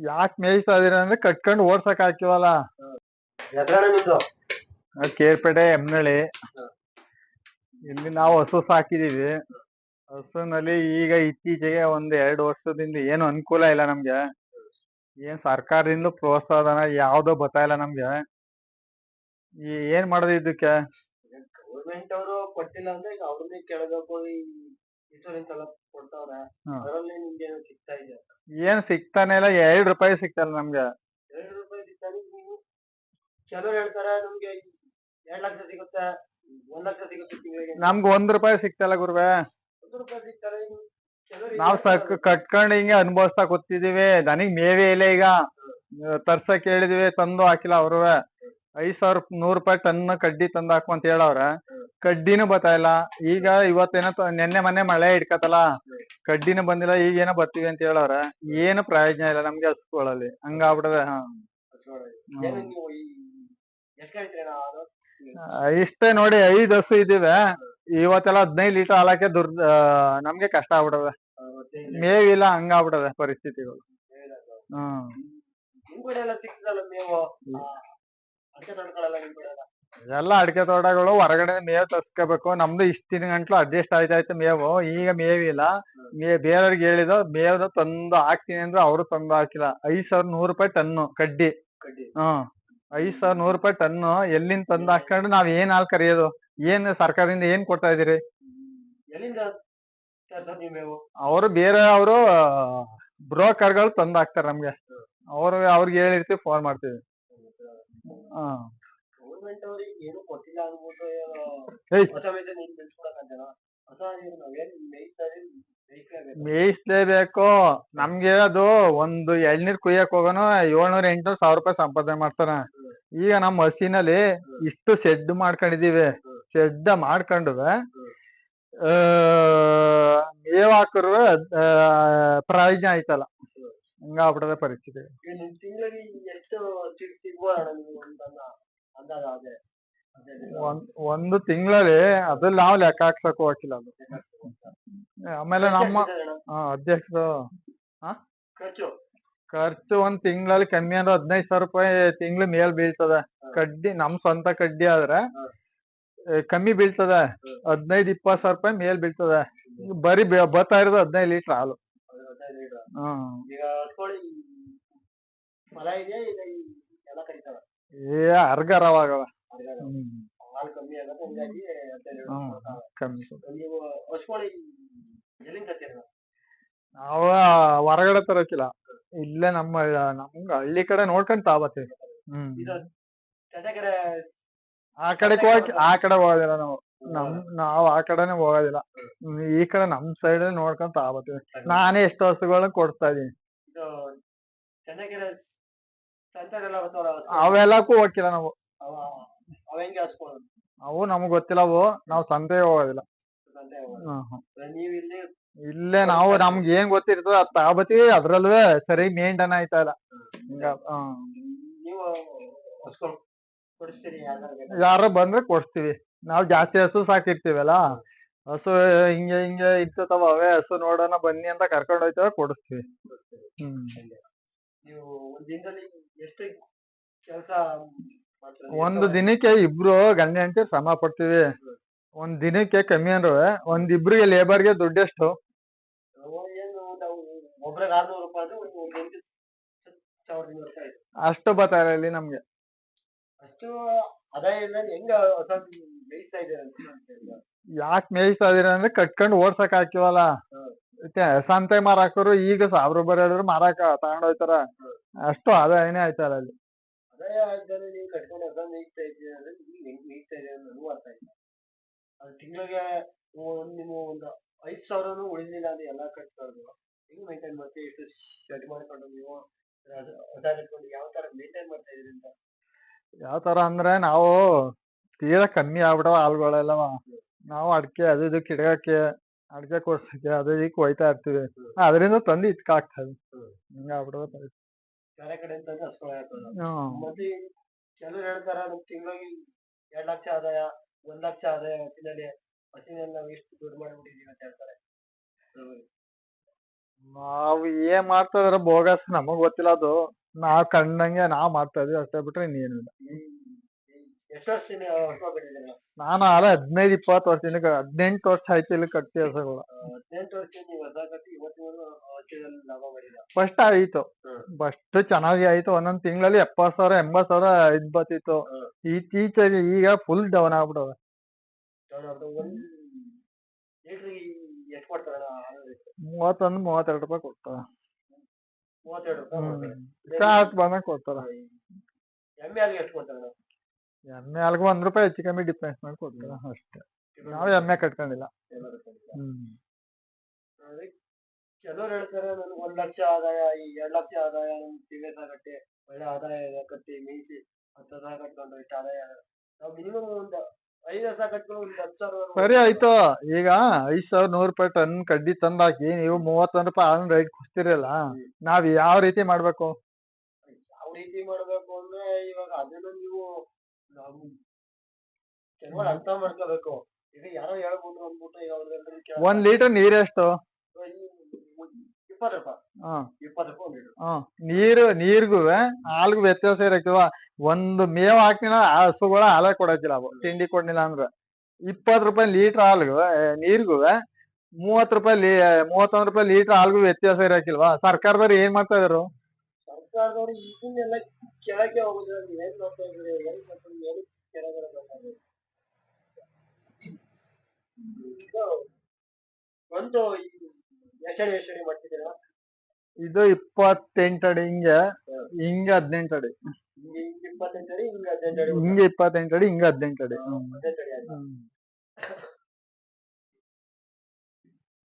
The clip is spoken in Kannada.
ಯಾಕೆ ಮೇಯ್ತಾ ಇದೀರ ಅಂದ್ರೆ ಕಟ್ಕೊಂಡು ಓಡ್ಸಕ್ ಹಾಕಿವಲ್ಲ. ಕೇರ್ಪೇಟೆ ಎಮ್ನಳ್ಳಿ. ಇಲ್ಲಿ ನಾವು ಹಸು ಸಾಕಿದೀವಿ. ಹಸುನಲ್ಲಿ ಈಗ ಇತ್ತೀಚೆಗೆ ಒಂದ್ ಎರಡು ವರ್ಷದಿಂದ ಏನು ಅನುಕೂಲ ಇಲ್ಲ ನಮ್ಗೆ. ಏನ್ ಸರ್ಕಾರದಿಂದ ಪ್ರೋತ್ಸಾಹನ ಯಾವ್ದೋ ಬರ್ತಾ ಇಲ್ಲ ನಮ್ಗೆ. ಈ ಏನ್ ಮಾಡೋದು ಇದಕ್ಕೆ ಗೌರ್ಮೆಂಟ್ ಅವರು ಕೊಟ್ಟಿಲ್ಲ ಅಂದ್ರೆ ಅವ್ರನ್ನೇ ಕೇಳಬೇಕು ಇನ್ಶೂರೆನ್ಸ್ ಎಲ್ಲ ಕೊಡ್ತಾವ್ರೆ ಹಾ. ಅದರಲ್ಲಿ ನಿಮ್ಗೆ ಏನೋ ಸಿಗ್ತಾ ಇದೆ ಏನ್ ಸಿಗ್ತಾನೆ ಇಲ್ಲ ಎರಡ್ ರೂಪಾಯಿ ಸಿಗ್ತಲ್ಲ ನಮ್ಗೆ. ಎರಡು ರೂಪಾಯಿ ಸಿಗ್ತಾರೆ ನೀವು ಕೆಲವ್ರು ಹೇಳ್ತಾರೆ ನಮ್ಗೆ ಎರಡ್ ಲಕ್ಷ ಸಿಗುತ್ತೆ ಒಂದ್ ಲಕ್ಷ ಸಿಗುತ್ತೆ ತಿಂಗಳಿಗೆ. ನಮ್ಗ್ ಒಂದ್ ರೂಪಾಯಿ ಸಿಗ್ತಲ್ಲ ಗುರುವೆ. ಒಂದು ರೂಪಾಯಿ ಸಿಗ್ತಾರೆ ಇನ್ನು ಕೆಲವ್ರು ನಾವ್ ಸಕ್? ಕಟ್ಕೊಂಡು ಹಿಂಗೆ ಅನುಭವಿಸ್ತಾ ಕೂತಿದೀವಿ. ನನಗ್ ಮೇವೆ ಇಲ್ಲ ಈಗ. ತರ್ಸಕ್ ಹೇಳಿದಿವಿ ತಂದು ಹಾಕಿಲ್ಲ ಅವ್ರು ಐದ್ ಸಾವಿರ ನೂರ್ ರೂಪಾಯಿ ಟನ್ ಕಡ್ಡಿ ತಂದ್ ಹಾಕು ಅಂತ ಹೇಳವ್ರೆ. ಕಡ್ಡಿನೂ ಬತ್ತಾಯಿಲ್ಲ ಈಗ ಇವತ್ತೇನೋ ನಿನ್ನೆ ಮೊನ್ನೆ ಮಳೆ ಹಿಡ್ಕತಲ್ಲ ಕಡ್ಡಿನೂ ಬಂದಿಲ್ಲ ಈಗ ಏನೋ ಬರ್ತೀವಿ ಅಂತ ಹೇಳವ್ರೆ. ಏನು ಪ್ರಯೋಜನ ಇಲ್ಲ ನಮ್ಗೆ ಹಸುಗಳಲ್ಲಿ. ಹಂಗಾಗ್ಬಿಡದೆ ಹಾ. ಇಷ್ಟೇ ನೋಡಿ ಐದ್ ಹಸು ಇದ್ದಿದೆ ಇವತ್ತೆಲ್ಲ ಹದಿನೈದು ಲೀಟರ್ ಹಾಲಕ್ಕೆ ದುರ್ ನಮ್ಗೆ ಕಷ್ಟ ಆಗ್ಬಿಡದೆ ಮೇವಿಲ್ಲ ಹಂಗಾಗ್ಬಿಡದೆ ಪರಿಸ್ಥಿತಿಗಳು. ಹ್ಮ್. ಎಲ್ಲ ಅಡಿಕೆ ತೋಟಗಳು ಹೊರಗಡೆ ಮೇವು ತರ್ಸ್ಕೋಬೇಕು. ನಮ್ದು ಇಷ್ಟ ದಿನ ಗಂಟ್ಲು ಅಡ್ಜಸ್ಟ್ ಆಯ್ತಾಯ್ತು ಮೇವು. ಈಗ ಮೇವಿಲ್ಲ ಮೇ ಬೇರೆಯವ್ರಿಗೆ ಹೇಳಿದ ಮೇವ್ ತಂದು ಹಾಕ್ತೀನಿ ಅಂದ್ರೆ ಅವರು ತಂದು ಹಾಕಿಲ್ಲ. ಐದ್ ಸಾವಿರ ನೂರ್ ರೂಪಾಯಿ ಟನ್ನು ಕಡ್ಡಿ. ಕಡ್ಡಿ. ಹ್ಮ್ ಐದ್ ಸಾವಿರ ನೂರ್ ರೂಪಾಯಿ ಟನ್ನು ಎಲ್ಲಿಂದ ತಂದು ಹಾಕೊಂಡು ನಾವ್ ಏನ್ ಹಾಲ್ ಕರಿಯೋದು? ಏನ್ ಸರ್ಕಾರದಿಂದ ಏನ್ ಕೊಡ್ತಾ ಇದೀರಿ ಎಲ್ಲಿಂದ ತರ್ಸೋದ್ ನೀವು ಮೇವು? ಅವರು ಬೇರೆ ಅವರು ಬ್ರೋಕರ್ಗಳು ತಂದು ಹಾಕ್ತಾರೆ ನಮ್ಗೆ. ಅವ್ರು ಅವ್ರಿಗೆ ಹೇಳಿರ್ತೀವಿ ಫೋನ್ ಮಾಡ್ತೀವಿ. ಹಾ. ಗೌರ್ಮೆಂಟ್ ಅವರಿಗೆ ಏನು ಕೊಟ್ಟಿಲ್ಲ ಅನ್ಬಿಟ್ಟು ಆಟೋಮೇಶನ್ ನೀನ್ ಬೆಳ್ಸ್ಕೊಡಕಂತಾನ ಹೊಸ ನೀರು ನಾವೇನ್ ಮೇಯ್ತಾ ಮೇಯ್ಸ್ಲೇಬೇಕು. ನಮ್ಗೆ ಅದು ಒಂದು ಎಳ್ನೀರ್ ಕುಯ್ಯಕ್ ಹೋಗೋನು ಏಳ್ನೂರ ಎಂಟ್ನೂರ್ ಸಾವಿರ ರೂಪಾಯಿ ಸಂಪಾದನೆ ಮಾಡ್ತಾನ. ಈಗ ನಮ್ಮ ಹಸಿನಲ್ಲಿ ಇಷ್ಟು ಶೆಡ್ ಮಾಡ್ಕೊಂಡಿದೀವಿ. ಶೆಡ್ ಮಾಡ್ಕೊಂಡು ಮೇವಾಕರು ಮೇವ್ ಹಾಕಿದ್ರು ಪ್ರಯೋಜನ ಆಯ್ತಲ್ಲ ಹಂಗಾಗ್ಬಿಡದ ಪರಿಸ್ಥಿತಿ. ಒಂದು ತಿಂಗಳಲ್ಲಿ ಅದ್ರಲ್ಲಿ ನಾವು ಲೆಕ್ಕ ಹಾಕ್ಸಕ್ ಹೋಗಿಲ್ಲ ಅದು. ಆಮೇಲೆ ನಮ್ಮ ಅಧ್ಯಕ್ಷರು? ಖರ್ಚು? ಒಂದ್ ತಿಂಗಳಲ್ಲಿ ಕಮ್ಮಿ ಅಂದ್ರೆ ಹದಿನೈದು ಸಾವಿರ ರೂಪಾಯಿ ತಿಂಗ್ಳು ಮೇಲ್ ಬೀಳ್ತದೆ. ಕಡ್ಡಿ ನಮ್ ಸ್ವಂತ ಕಡ್ಡಿ ಆದ್ರೆ ಕಮ್ಮಿ ಬೀಳ್ತದೆ. ಹದಿನೈದು ಇಪ್ಪತ್ ಸಾವಿರ ರೂಪಾಯಿ ಮೇಲ್ ಬೀಳ್ತದೆ. ಬರೀ ಬತ್ತಾ ಇರೋದು ಹದಿನೈದು ಲೀಟರ್ ಹಾಲು. ಹ್ಮ್ ಏ ಅರ್ಗರವಾಗವ. ಹಾಲು ಕಮ್ಮಿ ಆಗುತ್ತೆ ಹಂಗಾಗಿ ಹ್ಮ್. ನೀವು ಹಚ್ಕೊಳ್ಳಿ ಎಲ್ಲಿಂದ ತರ್ತೀರ ನಾವ ಹೊರಗಡೆ ತರಕಿಲ್ಲ. ಇಲ್ಲೇ ನಮ್ಮ ನಮ್ಗ ಹಳ್ಳಿ ಕಡೆ ನೋಡ್ಕೊಂಡ್ ತಾಬತ್ತೀವಿ ಹ್ಮ್. ಇದು ಚಟಕೆರೆ ಆ ಕಡೆ ಹೋಗಕ್ ಆ ಕಡೆ ಹೋಗೋದಿಲ್ಲ ನಾವು. ನಮ್ ನಾವ್ ಆ ಕಡೆನೆ ಹೋಗೋದಿಲ್ಲ. ಹ್ಮ್, ಈ ಕಡೆ ನಮ್ ಸೈಡ್ ನೋಡ್ಕೊಂತ ತಾಬತ್ತೀವಿ ನಾನೇ ಎಷ್ಟು ವರ್ಷಗಳನ್ನ ಕೊಡ್ತಾ ಇದೀನಿ ಇದು ಅವೆಲ್ಲಕ್ಕೂ ಹೋಗಿಲ್ಲ ನಾವು. ಅವ ನಮಗ್ ಗೊತ್ತಿಲ್ಲ ಅವು. ನಾವು ಸಂತೆ ಹೋಗೋದಿಲ್ಲ. ಇಲ್ಲೇ ನಾವು ನಮ್ಗ್ ಏನ್ ಗೊತ್ತಿರ್ತದ ಅದ್ ಅದ್ರಲ್ವೇ ಅದ್ರಲ್ಲೂ ಸರಿ ಮೇಂಟೈನ್ ಆಯ್ತಾ ಇಲ್ಲ. ಹಿಂಗ ಯಾರು ಬಂದ್ರೆ ಕೊಡ್ತೀವಿ ನಾವ್ ಜಾಸ್ತಿ ಹಸು ಸಾಕಿರ್ತೀವಲ್ಲ. ಹಸು ಹಿಂಗೆ ಹಿಂಗೆ ಇರ್ತತಾವ ಅವೇ ಹಸು ನೋಡೋಣ ಬನ್ನಿ ಅಂತ ಕರ್ಕೊಂಡ್ ಹೋಯ್ತಾವ ಕೊಡಿಸ್ತೀವಿ. ಹ್ಮ್. ನೀವು ಒಂದ್ ದಿನದಲ್ಲಿ ಎಷ್ಟು ಕೆಲಸ ಮಾಡ್ತೀರಾ ಒಂದು ದಿನಕ್ಕೆ ಇಬ್ರು ಗಂಡ ಅಂತ ಶ್ರಮ ಪಡ್ತೀವಿ. ಒಂದ್ ದಿನಕ್ಕೆ ಕಮ್ಮಿ ಅಂದ್ರೆ ಒಂದ್ ಇಬ್ರಿಗೆ ಲೇಬರ್ಗೆ ದುಡ್ಡು ಎಷ್ಟು ಏನು ನಾವು ಒಬ್ರಿಗೆ ಆರ್ನೂರು ರೂಪಾಯಿ ಅಂದ್ರೆ ಒಂದು ಒಂದು ಎಂಟು ಸಾವಿರದ ಇನ್ನೂರು ರೂಪಾಯಿ ಅಷ್ಟು ಬರ್ತಾರೆ ಇಲ್ಲ ನಮ್ಗೆ? ಅಷ್ಟು ಆದಾಯ ಇಲ್ಲ ಹೆಂಗ ಹೊಸ ಬೇಯಿಸ್ತಾ ಇದ್ದಾರೆ ಅಂತ ಯಾಕೆ ಮೇಯಿಸ್ತಾ ಇದೀರ ಅಂದ್ರೆ ಕಟ್ಕೊಂಡು ಓಡ್ಸಕ್ ಹಾಕಿವಲ್ಲ ಸಂತೆ ಮಾರಾಕರು ಈಗ ಸಾವಿರ ರೂಪಾಯಿ ಹೇಳಿದ್ರು ಮಾರಾಕ ತಗೊಂಡ್ ಹೋಯ್ತಾರ. ಅಷ್ಟು ಆದಾಯನೇ ಆಯ್ತಾರ ಅಲ್ಲಿ ತಿಂಗಳಿಗೆ ಒಂದು ನೀವು ಒಂದು ಐದು ಸಾವಿರನೂ ಉಳಿದಿಲ್ಲ ಅಂದ್ರೆ ಎಲ್ಲಾ ಕಟ್ಕೊಂಡು ಹೆಂಗ್ ಮೇಂಟೈನ್ ಮಾಡ್ತೀವಿ ಎಷ್ಟು ಸ್ಟಡಿ ಮಾಡ್ಕೊಂಡು ನೀವು ಯಾವ ತರ ಮೇಂಟೈನ್ ಮಾಡ್ತಾ ಇದ್ರಿ ಅಂತ? ಯಾವ ತರ ಅಂದ್ರೆ ನಾವು ತೀರಾ ಕಮ್ಮಿ ಆಗ್ಬಿಡವ ಆಳುಗಳೆಲ್ಲವ ನಾವು ಅಡಿಕೆ ಅದು ಇದು ಇಡಗಕ್ಕೆ ಅಡಿಕೆ ಕೊಡ್ಸಕ್ಕೆ ಅದೇ ಈಗ ಹೋಯ್ತಾ ಇರ್ತೀವಿ. ಅದರಿಂದ ತಂದು ಇಟ್ಕ ಆಗ್ತದೆ ಹಿಂಗಾಗ್ಬಿಡವ ಪರಿಸ್ಥಿತಿ. ಬೇರೆ ಕಡೆ ಹ್ಮ್ ಮತ್ತೆ ಕೆಲವ್ರು ಹೇಳ್ತಾರ ನಮ್ ತಿಂಗಳಿಗೆ ಎರಡ್ ಲಕ್ಷ ಆದಾಯ ಒಂದ್ ಲಕ್ಷ ಆದಾಯ ಹಸಿನಲ್ಲಿ ನಾವು ಎಷ್ಟು ದುಡ್ಡು ಮಾಡ್ಬಿಟ್ಟಿದೀವಿ ಅಂತ ಹೇಳ್ತಾರೆ. ನಾವು ಏನ್ ಮಾಡ್ತಾ ಇದ್ರೆ ಬೋಗಸ್ ನಮಗ್ ಗೊತ್ತಿಲ್ಲ ಅದು. ನಾವ್ ಕಂಡಂಗೆ ನಾವ್ ಮಾಡ್ತಾ ಇದೀವಿ ಅಷ್ಟೇ ಬಿಟ್ರೆ ಇನ್ನೇನಿಲ್ಲ. ಎಷ್ಟು ವರ್ಷದಿಂದ ಹೊಸ ಬೆಳೆದಿದ್ದೀರಾ ನಾನು ಅಲ್ಲ ಹದಿನೈದು ಇಪ್ಪತ್ತು ವರ್ಷದಿಂದ ಹದಿನೆಂಟು ವರ್ಷ ಆಯ್ತು ಇಲ್ಲಿ ಕಟ್ಟಿ ಹಸುಗಳು ಹದಿನೆಂಟು ವರ್ಷದಿಂದ ನೀವು ಹೊಸ ಕಟ್ಟಿ ಇವತ್ತಿನ ವರ್ಷದಲ್ಲಿ ಲಾಭ ಮಾಡಿಲ್ಲ ಫಸ್ಟ್ ಆಯ್ತು. ಫಸ್ಟ್ ಚೆನ್ನಾಗಿ ಆಯ್ತು. ಒಂದೊಂದ್ ತಿಂಗಳಲ್ಲಿ ಎಪ್ಪತ್ ಸಾವಿರ ಎಂಬತ್ ಸಾವಿರ ಇದ್ ಬತ್ತಿತ್ತು. ಇತ್ತೀಚೆಗೆ ಈಗ ಫುಲ್ ಡೌನ್ ಆಗ್ಬಿಡವೆ? ಮೂವತ್ತೊಂದು ಮೂವತ್ತೆರಡು ರೂಪಾಯಿ ಕೊಡ್ತಾರ. ಮೂವತ್ತೆರಡು ರೂಪಾಯಿ ಕೊಡ್ತಾರೆ. ಕೊಡ್ತಾರ ಎಮ್ಮೆ ಹಾಲಿಗೆ ಎಷ್ಟು ಕೊಡ್ತಾರಣ್ಣ ಎಮ್ಮೆ ಅಲ್ಗೂ ಒಂದ್ ರೂಪಾಯಿ ಹೆಚ್ಚು ಕಮ್ಮಿ ಡಿಫ್ರೆನ್ಸ್ ಮಾಡಿ ಕೊಡ್ತೀವಿ ಅಷ್ಟೇ. ನಾವು ಎಮ್ಮೆ ಕಟ್ಕೊಂಡಿಲ್ಲ. ಹ್ಮ್. ಕೆಲವ್ರು ಹೇಳ್ತಾರೆ ನನ್ಗೆ ಒಂದ್ ಲಕ್ಷ ಆದಾಯ ಈ ಎರಡ್ ಲಕ್ಷ ಆದಾಯ ನಮ್ ಸೀಮೆ ಸಾಕಟ್ಟೆ ಒಳ್ಳೆ ಆದಾಯ ಇದೆ ಕಟ್ಟಿ ಮೀಸಿ ಹತ್ತು ಸಾವಿರ ಕಟ್ಕೊಂಡು ಇಷ್ಟು ಆದಾಯ ನಾವು ಮಿನಿಮಮ್ ಒಂದ್ ಐದು ಸಾವಿರ ಕಟ್ಕೊಂಡು ಒಂದ್ ಹತ್ತು ಸಾವಿರ ಸರಿ ಆಯ್ತು. ಈಗ ಐದ್ ಸಾವಿರ ನೂರ್ ರೂಪಾಯಿ ಟನ್ ಕಡ್ಡಿ ತಂದಾಕಿ ನೀವು ಮೂವತ್ತೊಂದ್ ರೂಪಾಯಿ ಆನ್ ರೈಟ್ ಕೊಡ್ತಿರಲ್ಲ ನಾವ್ ಯಾವ ರೀತಿ ಮಾಡ್ಬೇಕು? ಯಾವ ರೀತಿ ಮಾಡ್ಬೇಕು ಅಂದ್ರೆ ಇವಾಗ ಅದನ್ನ ನೀವು ನಾವು ಅರ್ಥ ಮಾಡ್ಕೋಬೇಕು. ಯಾರೋ ಅಂದ್ಬಿಟ್ಟು ಒಂದ್ ಲೀಟರ್ ನೀರ್ ಎಷ್ಟು? ಇಪ್ಪತ್ತು ರೂಪಾಯಿ. ಹಾ. ಇಪ್ಪತ್ತು ರೂಪಾಯಿ ಒಂದ್ ಲೀಟರ್. ಹ್ಮ್ ನೀರು ನೀರ್ಗೂ ಹಾಲ್ಗೂ ವ್ಯತ್ಯಾಸ ಇರಕ್ಕಿಲ್ವಾ ಒಂದು ಮೇವ್ ಹಾಕಿನ ಹಸುಗಳ ಹಾಲ ಕೊಡಕ್ಕಿಲ್ಲ ಅವು. ತಿಂಡಿ ಕೊಡ್ಲಿಲ್ಲ ಅಂದ್ರೆ. ಇಪ್ಪತ್ ರೂಪಾಯಿ ಲೀಟರ್ ಹಾಲ್ಗೂ ನೀರ್ಗೂ ಮೂವತ್ ರೂಪಾಯಿ ಲೀ ಮೂವತ್ತೊಂದ್ ರೂಪಾಯಿ ಲೀಟರ್ ಹಾಲ್ಗೂ ವ್ಯತ್ಯಾಸ ಇರಕ್ಕಿಲ್ವಾ ಸರ್ಕಾರದವ್ರು ಏನ್ ಮಾಡ್ತಾ ಇದಾರು? ಸರ್ಕಾರದವರು ಇದನ್ನೆಲ್ಲ ಕೆಳಗೆ ಹೋಗುದು ಹೆಂಗ್ ನೋಡ್ತಾ ಇದ್ರೆ ಮಾಡ್ತಾ ಇದ್ರೆ ಏನು ಕೆಳಗಡೆ ಬರ್ತಾರೆ ಒಂದು ಎಷ್ಟಡಿ ಎಷ್ಟಡಿ ಮಾಡ್ತಿದ್ದೀರ ಇದು ಇಪ್ಪತ್ತೆಂಟು ಅಡಿ ಹಿಂಗೆ ಹಿಂಗೆ ಹದಿನೆಂಟು ಅಡಿ ಹಿಂಗೆ ಹಿಂಗೆ ಇಪ್ಪತ್ತೆಂಟು ಅಡಿ ಹಿಂಗೆ ಹದಿನೆಂಟು ಅಡಿ ಹಿಂಗೆ ಇಪ್ಪತ್ತೆಂಟು ಅಡಿ ಹಿಂಗೆ ಹದಿನೆಂಟು ಅಡಿ. ಹದಿನೆಂಟು ಅಡಿ ಹ್ಮ್.